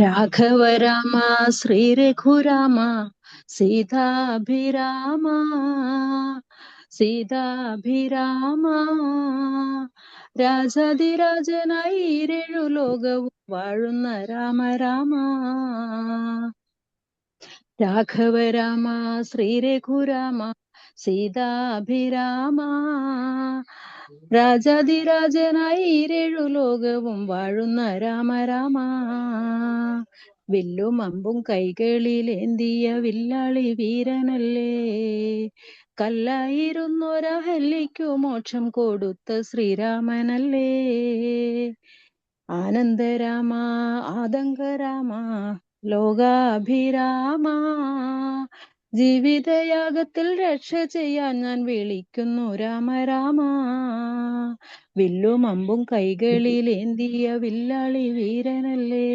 രാഘവ രാമ ശ്രീ രഘുരാമ സീതാഭിരാമ സീതാഭിരാമ. രാജാതിരാജനായി ഇരഴു ലോകവും വാഴുന്ന രാമ രാമ. രാഘവ രാമ ശ്രീ രഘുരാമ സീതാഭിരാമ. രാജാതിരാജനായി ഇരഴു ലോകവും വാഴുന്ന രാമ രാമ വില്ലും അമ്പും കൈകളിലേന്തിയ വില്ലാളി വീരനല്ലേ. കല്ലായിരുന്നൊരഹല്ലിക്കു മോക്ഷം കൊടുത്ത ശ്രീരാമനല്ലേ. ആനന്ദരാമ ആതങ്കരാമ ലോകാഭിരാമ. ജീവിതയാഗത്തിൽ രക്ഷ ചെയ്യാൻ ഞാൻ വിളിക്കുന്നു. രാമ രാമ. വില്ലും അമ്പും കൈകളിലേന്തിയ വില്ലാളി വീരനല്ലേ?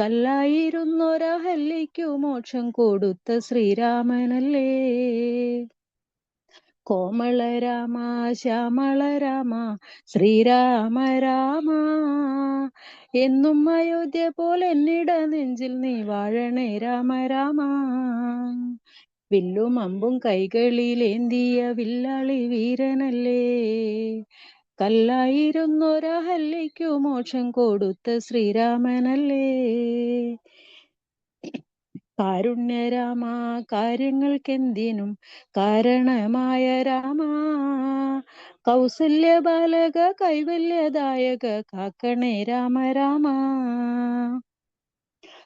കല്ലായിരുന്നൊരഹല്ലിക്കു മോക്ഷം കൊടുത്ത ശ്രീരാമനല്ലേ? കോമളരാമ ശ്യാമളരാമ ശ്രീരാമ രാമ. എന്നും അയോധ്യ പോലെ എന്നിട നെഞ്ചിൽ നീ വാഴണേ രാമ രാമ. വില്ലും അമ്പും കൈകളിലേന്തിയ വില്ലാളി വീരനല്ലേ? കല്ലായിരുന്നൊരഹല്ലിക്കു മോക്ഷം കൊടുത്ത ശ്രീരാമനല്ലേ? കാരുണ്യരാമ കാര്യങ്ങൾക്കെന്തിനും കാരണമായ രാമ. കൗസല്യ ബാലക കൈവല്യദായക കാക്കണേ രാമ രാമ.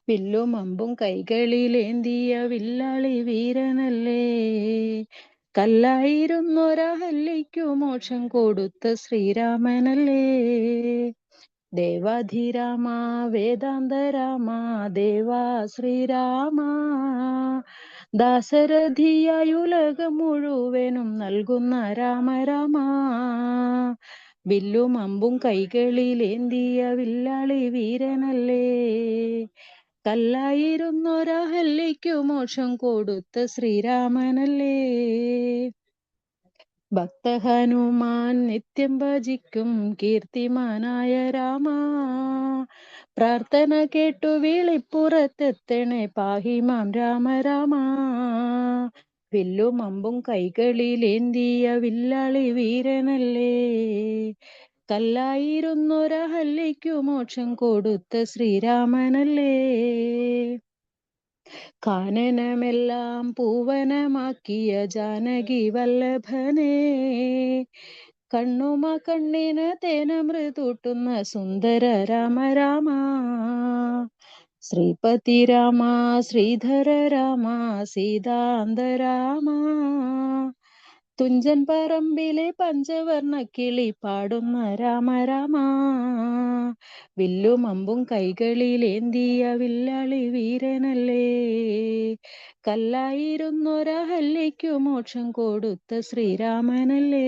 വില്ലും അമ്പും കൈകളിലേന്തിയ വില്ലാളി വീരനല്ലേ. കല്ലായിരുന്നൊരഹല്ലിക്കു മോക്ഷം കൊടുത്ത ശ്രീരാമനല്ലേ. ദേവാധിരാമ വേദാന്തരാമ ദേവാ ശ്രീരാമ. ദാസരഥിയായി ഉലകം മുഴുവനും നൽകുന്ന രാമ രാമ വില്ലും അമ്പും കൈകളിലേന്തിയ വില്ലാളി വീരനല്ലേ. കല്ലായിരുന്നൊരഹല്ലിക്കു മോക്ഷം കൊടുത്ത ശ്രീരാമനല്ലേ. ഭക്തഹനുമാൻ നിത്യം ഭജിക്കും കീർത്തിമാനായ രാമ. പ്രാർത്ഥന കേട്ടു വിളിപ്പുറത്തെത്തണേ പാഹിമാം രാമ രാമ വില്ലും അമ്പും കൈകളിലേന്തിയ വില്ലാളി വീരനല്ലേ. കല്ലായിരുന്നൊരഹല്ലിക്കു മോക്ഷം കൊടുത്ത ശ്രീരാമനല്ലേ. കാനനമെല്ലാം പൂവനമാക്കിയ ജാനകി വല്ലഭനെ. കണ്ണുമ കണ്ണിന് തേനമൃതൂട്ടുന്ന സുന്ദര രാമ രാമ. ശ്രീപതി രാമ ശ്രീധര രാമ സീതാന്ത രാമ. തുഞ്ചൻ പറമ്പിലെ പഞ്ചവർണ കിളി പാടുന്ന രാമ രാമ. വില്ലും അമ്പും കൈകളിലേന്തിയ വില്ലാളി വീരനല്ലേ. കല്ലായിരുന്നൊരഹല്ലിക്കു മോക്ഷം കൊടുത്ത ശ്രീരാമനല്ലേ.